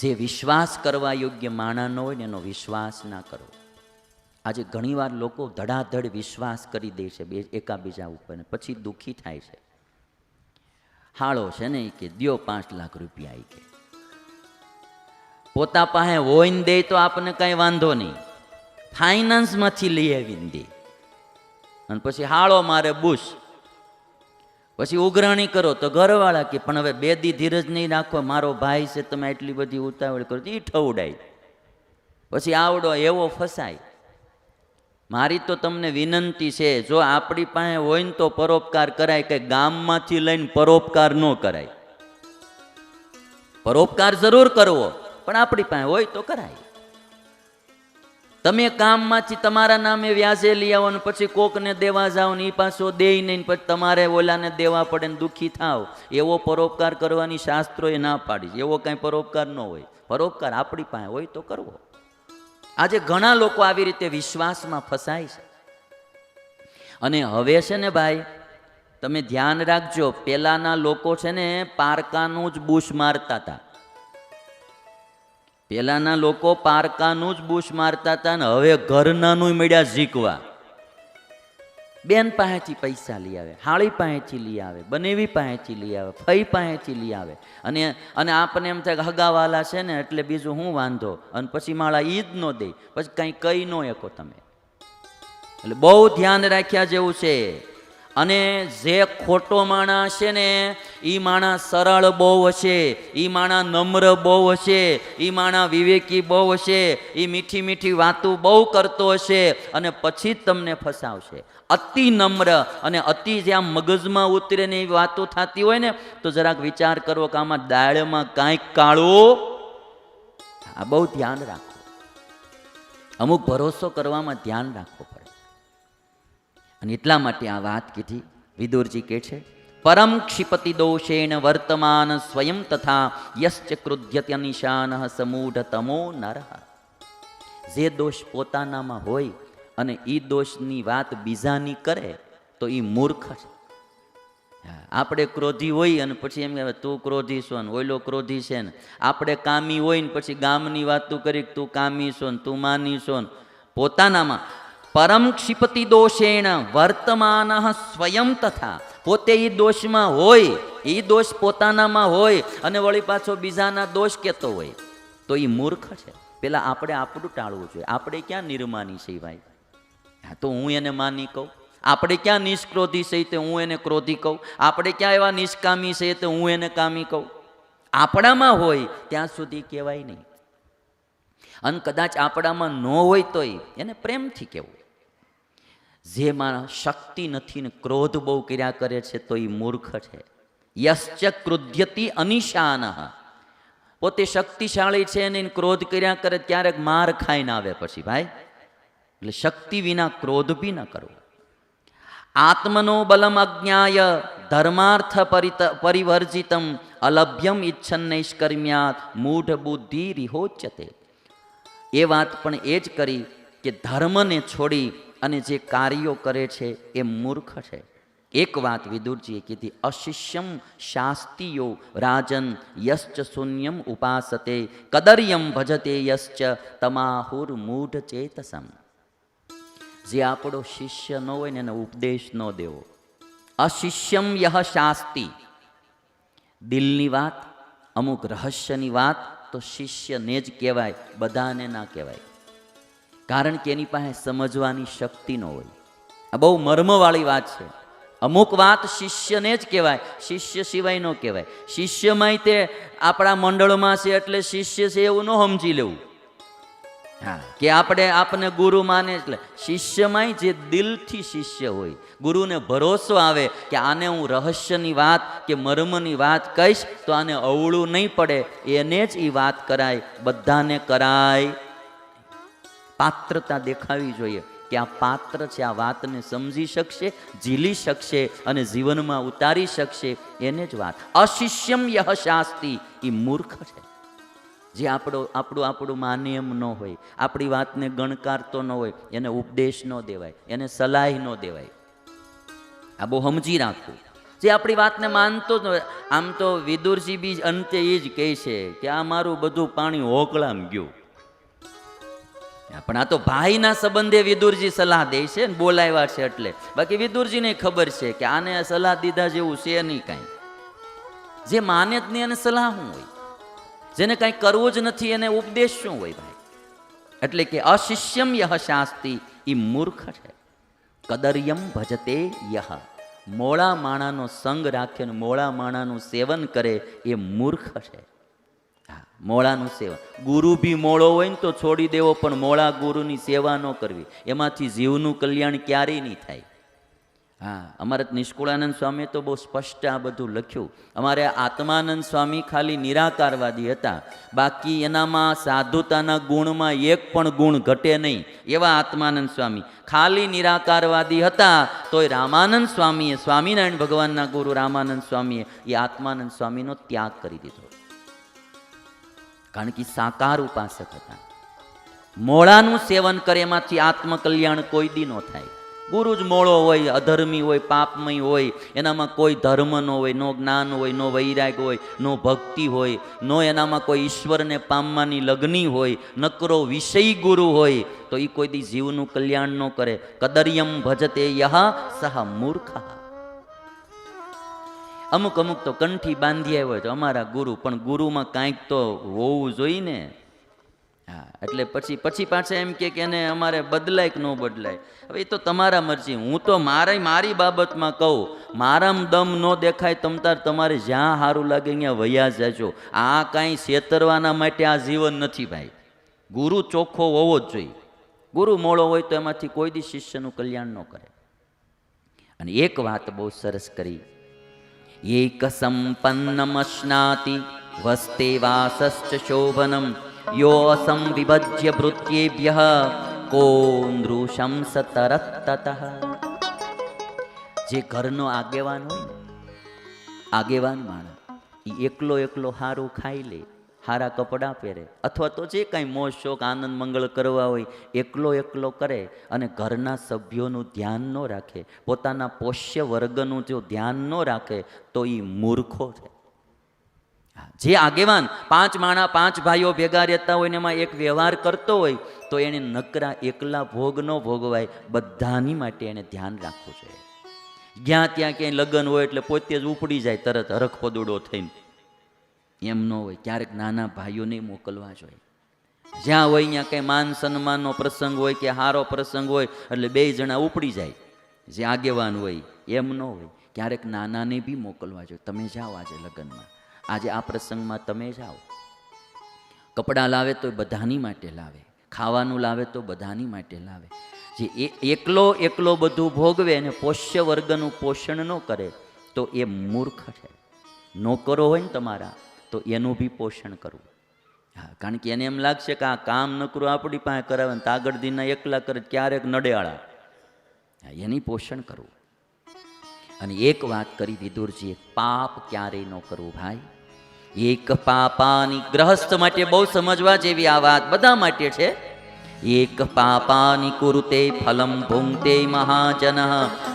જે વિશ્વાસ કરવા યોગ્ય માણા હોય ને એનો વિશ્વાસ ના કરો આજે ઘણીવાર લોકો ધડાધડ વિશ્વાસ કરી દે છે બે એકાબીજા ઉપર ને પછી દુઃખી થાય છે. હાળો છે ને કે, દ્યો પાંચ લાખ રૂપિયા એ કે. પોતા પાસે હોય દે તો આપણને કાંઈ વાંધો નહીં. ફાઇનાન્સમાંથી લઈ આવીને દે. અને પછી હાળો મારે બુશ. પછી ઉઘરાણી કરો તો ઘરવાળા કે, પણ હવે બે દી ધીરજ નહીં રાખો, મારો ભાઈ છે, તમે એટલી બધી ઉતાવળ કરો. એ ઠવડાય. પછી આવડો એવો ફસાય. મારી તો તમને વિનંતી છે, જો આપણી પાસે હોય ને તો પરોપકાર કરાય કે ગામમાંથી લઈને પરોપકાર ન કરાય. પરોપકાર જરૂર કરવો, પણ આપણી પાસે હોય તો કરાય. તમે કામમાંથી તમારા નામે વ્યાજે લઈ આવો ને પછી કોકને દેવા જાઓ ને એ પાછો દે નહીં પછી તમારે ઓલાને દેવા પડે ને દુઃખી થાવ. એવો પરોપકાર કરવાની શાસ્ત્રોએ ના પાડી. એવો કાંઈ પરોપકાર ન હોય. પરોપકાર આપણી પાસે હોય તો કરવો. આજે ઘણા લોકો આવી રીતે વિશ્વાસમાં ફસાય છે. અને હવે છે ને ભાઈ, તમે ધ્યાન રાખજો, પેલાના લોકો છે ને પારકાનું જ બુશ મારતા હતા. પેલાના લોકો પારકાનું જ બુશ મારતા હતા ને હવે ઘરનાનું મળ્યા ઝીકવા. બેન પાસેથી પૈસા લઈ આવે, હાળી પાસેથી લઈ આવે, બનેવી પાસેથી લઈ આવે, ફઈ પાસેથી લઈ આવે. અને અને આપણને એમ થાય કે હગાવાલા છે ને એટલે બીજું હું વાંધો? અને પછી માળા ઈ જ ન દે. પછી કંઈ કહી ન શકો તમે. એટલે બહુ ધ્યાન રાખ્યા જેવું છે. અને જે ખોટો માણસ છે ને એ માણસ સરળ બહુ હશે એ માણસ નમ્ર બહુ હશે એ માણસ વિવેકી બહુ હશે એ મીઠી મીઠી વાતો બહુ કરતો હશે અને પછી તમને ફસાવશે. અતિ નમ્ર અને અતિ જે આમ મગજમાં ઉતરે ને એવી વાતો થતી હોય ને, તો જરાક વિચાર કરવો કે આમાં દાળમાં કાંઈક કાળું આ બહુ ધ્યાન રાખો. અમુક ભરોસો કરવામાં ધ્યાન પડે અને એટલા માટે આ વાત કીધી. વિદુરજી કે છે, પરમ ક્ષિપતિ દોષેણ વર્તમાન સ્વયં તથા યશ્ચ ક્રુધ્યત્ય નિશાન સમૂઢ તમો નરહ જે દોષ પોતાનામાં હોય અને એ દોષની વાત બીજાની કરે, તો એ મૂર્ખ છે. આપણે ક્રોધી હોય અને પછી એમ કહેવાય તું ક્રોધી છો ને, ઓયલો ક્રોધી છે ને. આપણે કામી હોય ને પછી ગામની વાતું કરી તું કામી છો ને, તું માની છો ને. પોતાનામાં પરમ ક્ષિપતિ દોષેણ વર્તમાન સ્વયં તથા. પોતે એ દોષમાં હોય એ દોષ પોતાનામાં હોય અને વળી પાછો બીજાના દોષ કહેતો હોય. તો એ મૂર્ખ છે. પેલા આપણે આપણું ટાળવું જોઈએ. આપણે ક્યાં નિર્માની છે ભાઈ? હા, તો હું એને માની કહું. આપણે ક્યાં નિષ્ક્રોધી છે તે હું એને ક્રોધી કહું. આપણે ક્યાં એવા નિષ્કામી છે તે હું એને કામી કહું. આપણામાં હોય, ત્યાં સુધી કહેવાય નહીં. અને કદાચ આપણામાં ન હોય તોય એને પ્રેમથી કહેવું. જે માણસ શક્તિ નથી ને ક્રોધ બહુ કર્યા કરે છે, તો એ મૂર્ખ છે. યશ્ચ ક્રુધ્યતિ અનિશાન. પોતે શક્તિશાળી છે અને ક્રોધ કર્યા કરે ક્યારેક માર ખાઈને આવે પછી, ભાઈ. એટલે શક્તિ વિના ક્રોધ બી ન કરવો આત્મનો બલમ અજ્ઞાય ધર્માર્થ પરિત પરિવર્જિતમ અલભ્યમ ઇચ્છન નૈષ્કર્મ્યાત મૂઢ બુદ્ધિ રિહોચ્યતે. એ વાત પણ એ જ કરી કે ધર્મને છોડી અને જે કાર્યો કરે છે એ મૂર્ખ છે. એક વાત વિદુરજીએ કીધી, અશિષ્યમ શાસ્તિયો રાજન યશ્ચ શૂન્યમ ઉપાસતે, કદર્યમ ભજતે યશ્ચ તમાહુર મૂઢ ચેતસમ જે આપણો શિષ્ય ન હોય ને એને ઉપદેશ ન દેવો. અશિષ્યમ યહ શાસ્તિ. દિલની વાત, અમુક રહસ્યની વાત, તો શિષ્યને જ કહેવાય, બધાને ના કહેવાય. કારણ કે એની પાસે સમજવાની શક્તિ ન હોય. આ બહુ મર્મવાળી વાત છે. અમુક વાત શિષ્યને જ કહેવાય, શિષ્ય સિવાય ન કહેવાય. શિષ્યમાંય તે આપણા મંડળમાં છે એટલે શિષ્ય છે એવું ન સમજી લેવું. હા, કે આપણે આપને ગુરુ માને એટલે. શિષ્યમાંય જે દિલથી શિષ્ય હોય, ગુરુને ભરોસો આવે કે આને હું રહસ્યની વાત કે મર્મની વાત કહીશ, તો આને અવળું નહીં પડે. એને જ એ વાત કરાય, બધાને કરાય. પાત્રતા દેખાવી જોઈએ કે આ પાત્ર છે, આ વાતને સમજી શકશે, ઝીલી શકશે અને જીવનમાં ઉતારી શકશે, એને જ વાત. અશિષ્યમ યહ શાસ્તી. એ મૂર્ખ છે. જે આપણો, આપણું આપણું માને એમ ન હોય, આપણી વાતને ગણકારતો ન હોય, એને ઉપદેશ ન દેવાય, એને સલાહ ન દેવાય. આ બહુ સમજી રાખવું. જે આપણી વાતને માનતો જ આમ તો વિદુરજી બી અંતે એ જ કહે છે કે આ મારું બધું પાણી હોકળામ ગયું. પણ આ તો ભાઈના સંબંધે વિદુરજી સલાહ દે છે ને, બોલાવ્યા છે એટલે. બાકી વિદુરજીને ખબર છે કે આને સલાહ દીધા જેવું છે નહીં કાંઈ. જે માને જ નહીં એને સલાહ શું હોય. જેને કાંઈ કરવું જ નથી એને ઉપદેશ શું હોય ભાઈ? એટલે કે અશિષ્યમ યહ શાસ્તિ એ મૂર્ખ છે. કદર્યમ ભજતે યહ. મોળા માણાનો સંગ રાખે ને મોળા માણાનું સેવન કરે એ મૂર્ખ છે. મોળાનું સેવન ગુરુ બી મોળો હોય ને તો છોડી દેવો, પણ મોળા ગુરુની સેવા ન કરવી. એમાંથી જીવનું કલ્યાણ ક્યારેય નહીં થાય. હા, અમારે નિષ્કુળાનંદ સ્વામીએ તો બહુ સ્પષ્ટ આ બધું લખ્યું. અમારે આત્માનંદ સ્વામી ખાલી નિરાકારવાદી હતા. બાકી એનામાં સાધુતાના ગુણમાં એક પણ ગુણ ઘટે નહીં, એવા આત્માનંદ સ્વામી. ખાલી નિરાકારવાદી હતા, તોય રામાનંદ સ્વામીએ, સ્વામિનારાયણ ભગવાનના ગુરુ રામાનંદ સ્વામીએ એ આત્માનંદ સ્વામીનો ત્યાગ કરી દીધો. કારણ કે સાકાર ઉપાસક હતા. મોળાનું સેવન કરે એમાંથી આત્મકલ્યાણ કોઈ દી ન થાય. ગુરુ જ મોળો હોય, અધર્મી હોય, પાપમય હોય, એનામાં કોઈ ધર્મ ન હોય, નો જ્ઞાન હોય, નો વૈરાગ હોય, નો ભક્તિ હોય, નો એનામાં કોઈ ઈશ્વરને પામવાની લગ્ની હોય, નકરો વિષય ગુરુ હોય, તો એ કોઈ દી જીવનું કલ્યાણ ન કરે. કદર્યમ ભજતે યહ સહ મૂર્ખ. અમુક અમુક તો કંઠી બાંધી આવ્યો તો અમારા ગુરુ, પણ ગુરુમાં કાંઈક તો હોવું જોઈએ ને હા, એટલે પછી પછી પાછા એમ કે એને અમારે બદલાય કે ન બદલાય. હવે એ તો તમારા મરજી. હું તો મારે મારી બાબતમાં કહું, મારામ દમ ન દેખાય તમતાર તમારે જ્યાં સારું લાગે ત્યાં વયા જાજો. આ કાંઈ છેતરવાના માટે આ જીવન નથી ભાઈ. ગુરુ ચોખ્ખો હોવો જ જોઈએ. ગુરુ મોળો હોય તો એમાંથી કોઈ દી શિષ્યનું કલ્યાણ ન કરે. અને એક વાત બહુ સરસ કરી. એક वस्ते વસ્તે વાસશ્ચ શોભનમ યો અસંવિભજ્ય ભૃત્યેભ્ય કો નૃશં સતરત જે ઘરનો આગેવાન હોય આગેવાન માણસ એ એકલો એકલો હારું ખાઈ લે હારા કપડાં પહેરે. અથવા તો જે કાંઈ મોજ, શોખ, આનંદ, મંગળ કરવા હોય, એકલો એકલો કરે અને ઘરના સભ્યોનું ધ્યાન ન રાખે. પોતાના પોષ્ય વર્ગનું જો ધ્યાન ન રાખે, તો એ મૂર્ખો છે. જે આગેવાન પાંચ માણા, પાંચ ભાઈઓ ભેગા રહેતા હોય ને એમાં એક વ્યવહાર કરતો હોય, તો એને નકરા એકલા ભોગ ન ભોગવાય. બધાની માટે એને ધ્યાન રાખવું જોઈએ જ્યાં ત્યાં ક્યાંય લગ્ન હોય એટલે પોતે જ ઉપડી જાય, તરત હરખ પદુડો થઈને. એમ ન હોય, ક્યારેક નાના ભાઈઓને મોકલવા જોઈએ. જ્યાં હોય ત્યાં કંઈ માન સન્માનનો પ્રસંગ હોય કે હારો પ્રસંગ હોય, એટલે બે જણા ઉપડી જાય. જે આગેવાન હોય, એમ ન હોય, ક્યારેક નાનાને બી મોકલવા જોઈએ. તમે જાઓ આજે લગ્નમાં. આજે આ પ્રસંગમાં તમે જાઓ. કપડાં લાવે તો બધાની માટે લાવે. ખાવાનું લાવે તો બધાની માટે લાવે. જે એ- એકલો એકલો બધું ભોગવે અને પોષ્ય વર્ગનું પોષણ ન કરે, તો એ મૂર્ખ છે. નોકરો હોય ને તમારા તો એનું બી પોષણ કરવું. હા, કારણ કે એને એમ લાગશે કે આ કામ નકરું આપણી પાસે કરાવે ને આગળ દીના એકલા કરે ક્યારેક નડેળા એની પોષણ કરવું. અને એક વાત કરી વિદુરજીએ, પાપ ક્યારેય ન કરવું ભાઈ. એક પાપાની ગ્રહસ્થ માટે બહુ સમજવા જેવી આ વાત બધા માટે છે. એક પાપાની કુરુતે ફલમ ભૂંગતે મહાજન,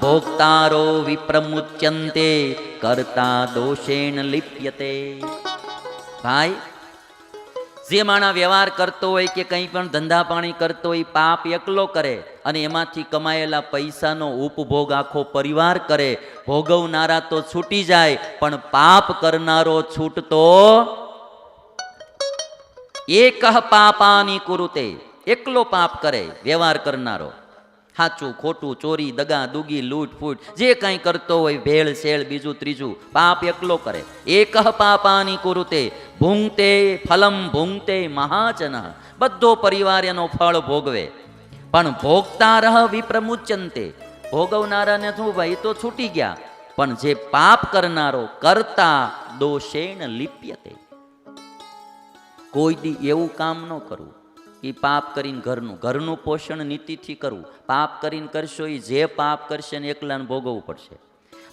ભોક્તારો વિપ્રમુચ્યંતે, કરતા દોષેણ લિપ્યતે. ભાઈ, જે માણા વ્યવહાર કરતો હોય કે કંઈ પણ ધંધા પાણી કરતો હોય, પાપ એકલો કરે અને એમાંથી કમાયેલા પૈસાનો ઉપભોગ આખો પરિવાર કરે, ભોગવનારા તો છૂટી જાય, પણ પાપ કરનારો છૂટતો એક પાપાની કુરુતે એકલો પાપ કરે, વ્યવહાર કરનારો. સાચું ખોટું, ચોરી, દગા, દુગી, લૂંટ, ફૂટ, જે કાંઈ કરતો હોય, ભેળ શેળ બીજું, ત્રીજું, પાપ એકલો કરે. એક પાપાની કુરુતે, ભૂંગતે ફલમ ભૂંગતે મહાજન. બધો પરિવાર એનો ફળ ભોગવે. પણ ભોગતા રહ વિપ્રમુચ્યંતે. ભોગવનારાને શું ભાઈ, તો છૂટી ગયા. પણ જે પાપ કરનારો કરતા દોષેણ લિપ્યતે. કોઈ દી એવું કામ ન કરવું એ પાપ કરીને ઘરનું. ઘરનું પોષણ નીતિથી કરવું. પાપ કરીને કરશો એ જે પાપ કરશે ને એકલાને ભોગવવું પડશે.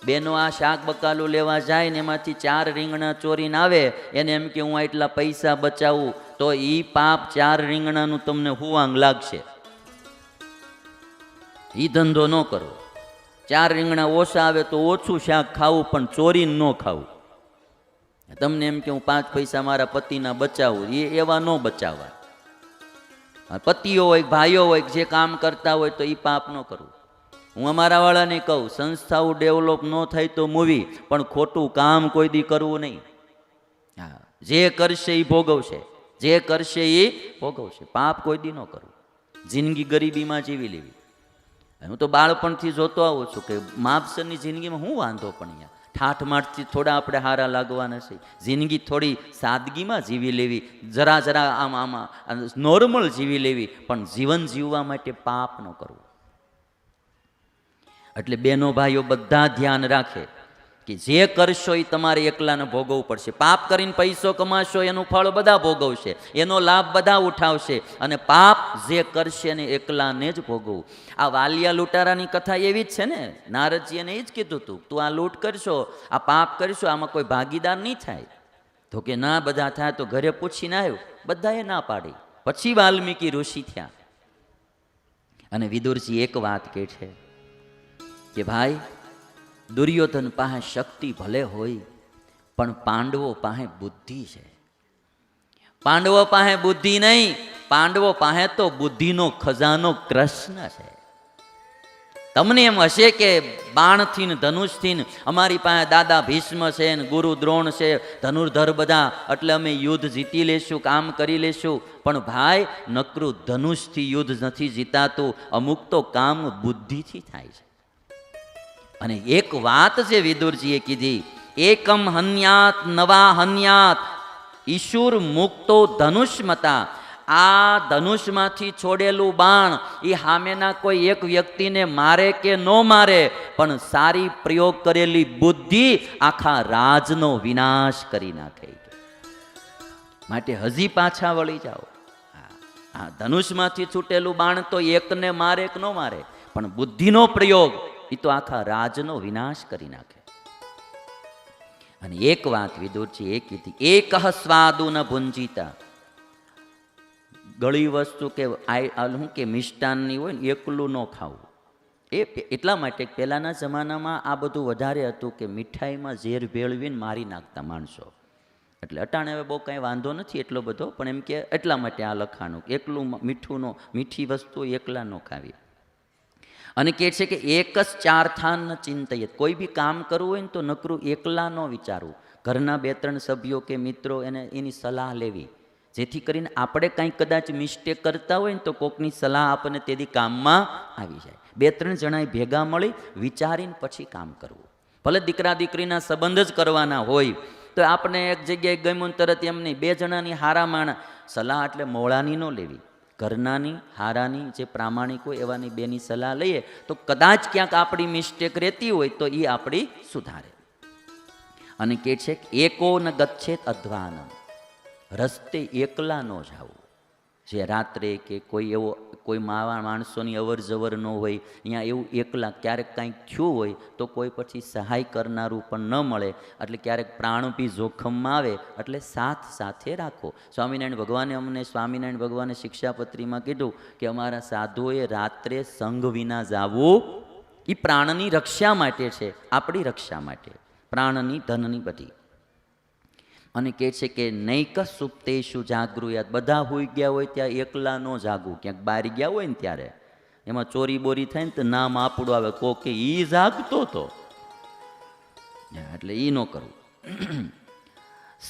બેનો આ શાક બકાલું લેવા જાય ને એમાંથી ચાર રીંગણા ચોરીને આવે, એને એમ કે હું એટલા પૈસા બચાવું, તો એ પાપ ચાર રીંગણાનું તમને હુવાંગ લાગશે. એ ધંધો ન કરો. ચાર રીંગણા ઓછા આવે તો ઓછું શાક ખાવું, પણ ચોરીને ન ખાવું. તમને એમ કે હું પાંચ પૈસા મારા પતિના બચાવું એ એવા ન બચાવવા. પતિઓ હોય, ભાઈઓ હોય, જે કામ કરતા હોય તો એ પાપ ન કરવું. હું અમારા વાળાને કહું, સંસ્થાઓ ડેવલપ ન થાય તો મૂવી, પણ ખોટું કામ કોઈ દી કરવું નહીં. હા, જે કરશે એ ભોગવશે. જે કરશે એ ભોગવશે. પાપ કોઈ દી ન કરવું. જિંદગી ગરીબીમાં જીવી લેવી. હું તો બાળપણથી જોતો આવું છું કે માપસરની જિંદગીમાં હું વાંધો પણ અહીંયા ઠાઠમાઠથી થોડા આપણે હારા લાગવાના છે. જિંદગી થોડી સાદગીમાં જીવી લેવી. જરા જરા આમ આમાં નોર્મલ જીવી લેવી. પણ જીવન જીવવા માટે પાપ ન કરવું. એટલે બેનો ભાઈઓ, બધા ધ્યાન રાખે. કે જે કરશો એ તમારે એકલાને ભોગવવું પડશે. પાપ કરીને પૈસો કમાશો, એનું ફળ બધા ભોગવશે, એનો લાભ બધા ઉઠાવશે, અને પાપ જે કરશે એને એકલાને જ ભોગવવું. આ વાલિયા લૂંટારાની કથા એવી જ છે ને નારદજીએ એ જ કીધું હતું તું આ લૂંટ કરશો, આ પાપ કરશો, આમાં કોઈ ભાગીદાર નહીં થાય. તો કે, ના, બધા થાય તો ઘરે પૂછીને આવ્યો. બધાએ ના પાડી. પછી વાલ્મીકી ઋષિ થયા. અને વિદુરજી એક વાત કહે છે કે, ભાઈ દુર્યોધન પાસે શક્તિ ભલે હોય, પણ પાંડવો પાસે બુદ્ધિ છે. પાંડવો પાસે બુદ્ધિ નહીં, પાંડવો પાસે તો બુદ્ધિનો ખજાનો કૃષ્ણ છે. તમને એમ હશે કે બાણથી ને ધનુષથી અમારી પાસે દાદા ભીષ્મ છે ને ગુરુ દ્રોણ છે, ધનુર્ધર બધા, એટલે અમે યુદ્ધ જીતી લેશું, કામ કરી લેશું. પણ ભાઈ, નકરું ધનુષથી યુદ્ધ નથી જીતાતું, અમુક તો કામ બુદ્ધિથી થાય છે. અને એક વાત જે વિદુરજીએ કીધી, એકમ હન્યાત, નવા હન્યાત. ઈશુર મુક્તો ધનુષ્મતા આ ધનુષમાંથી છોડેલું બાણ એ સામેના કોઈ એક વ્યક્તિને મારે કે ન મારે, પણ સારી પ્રયોગ કરેલી બુદ્ધિ આખા રાજનો વિનાશ કરી નાખે. માટે હજી પાછા વળી જાઓ. આ ધનુષમાંથી છૂટેલું બાણ તો એકને મારે કે ન મારે, પણ બુદ્ધિનો પ્રયોગ એ તો આખા રાજનો વિનાશ કરી નાખે. અને એક વાત વિદુરજી એ કીધી, એક સ્વાદુ ન ભુંજીતા. ગળી વસ્તુ કે શું કે, મિષ્ટાનની હોય ને, એકલું ન ખાવું. એ એટલા માટે પહેલાંના જમાનામાં આ બધું વધારે હતું કે મીઠાઈમાં ઝેર ભેળવીને મારી નાખતા માણસો. એટલે અટાણે હવે બહુ કાંઈ વાંધો નથી એટલો બધો, પણ એમ કે એટલા માટે આ લખાણું, એકલું મીઠું મીઠી વસ્તુ એકલા ન ખાવી. અને કહે છે કે એક જ ચાર ન ચિંતયત. કોઈ બી કામ કરવું હોય ને તો નકરું એકલા ન વિચારવું. ઘરના બે ત્રણ સભ્યો કે મિત્રો એને એની સલાહ લેવી. જેથી કરીને આપણે કાંઈ કદાચ મિસ્ટેક કરતા હોય ને તો કોકની સલાહ આપણને તેથી કામમાં આવી જાય. બે ત્રણ જણાએ ભેગા મળી વિચારીને પછી કામ કરવું. ભલે દીકરા દીકરીના સંબંધ જ કરવાના હોય, તો આપણે એક જગ્યાએ ગમ્યું તરત એમ નહીં. બે જણાની હારા માણા સલાહ એટલે મોળાની ન લેવી. ઘરનાની, હારાની, જે પ્રામાણિક હોય એવાની બેની સલાહ લઈએ, તો કદાચ ક્યાંક આપણી મિસ્ટેક રહેતી હોય તો એ આપણી સુધારે. અને કે છે એકો ન ગચ્છેત અધ્વાનમ. રસ્તે એકલા ન જાવું જે રાત્રે કે કોઈ એવો કોઈ માવા માણસોની અવર જવર ન હોય, અહીંયા એવું એકલા ક્યારેક કાંઈક થયું હોય, તો કોઈ પછી સહાય કરનારું પણ ન મળે. એટલે ક્યારેક પ્રાણ બી જોખમમાં આવે, એટલે સાથ સાથે રાખો. સ્વામિનારાયણ ભગવાને અમને, સ્વામિનારાયણ ભગવાને શિક્ષાપત્રીમાં કીધું કે અમારા સાધુઓએ રાત્રે સંઘ વિના જાવું એ પ્રાણની રક્ષા માટે છે, આપણી રક્ષા માટે. પ્રાણની, ધનની બધી. અને કહે છે કે નૈક સુપ્તેશુ જાગૃયાત બધા હોઈ ગયા હોય ત્યાં એકલા ન જાગવું. ક્યાંક બહાર ગયા હોય ને ત્યારે. એમાં ચોરી બોરી થાય ને તો નામ આપણું આવે. કો કે ઈ જાગતો તો. એટલે એ ન કરવું.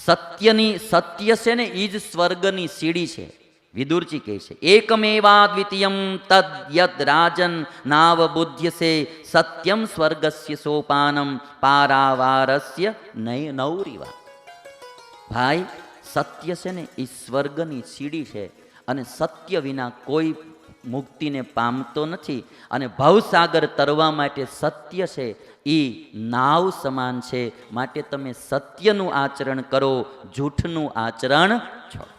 સત્યની, સત્ય છે ને એ જ સ્વર્ગની સીડી છે. વિદુરજી કહે છે એકમેવા દ્વિતીયમ તદ યદ રાજન નાવ બુદ્ધ્યસે સત્યમ સ્વર્ગસ્ય સોપાનમ પારાવારસ્ય નૈ નૌરીવા. ભાઈ, સત્ય છે ને એ સ્વર્ગની સીડી છે અને સત્ય વિના કોઈ મુક્તિને પામતો નથી અને ભવસાગર તરવા માટે સત્ય છે એ નાવ સમાન છે. માટે તમે સત્યનું આચરણ કરો, જૂઠનું આચરણ છોડો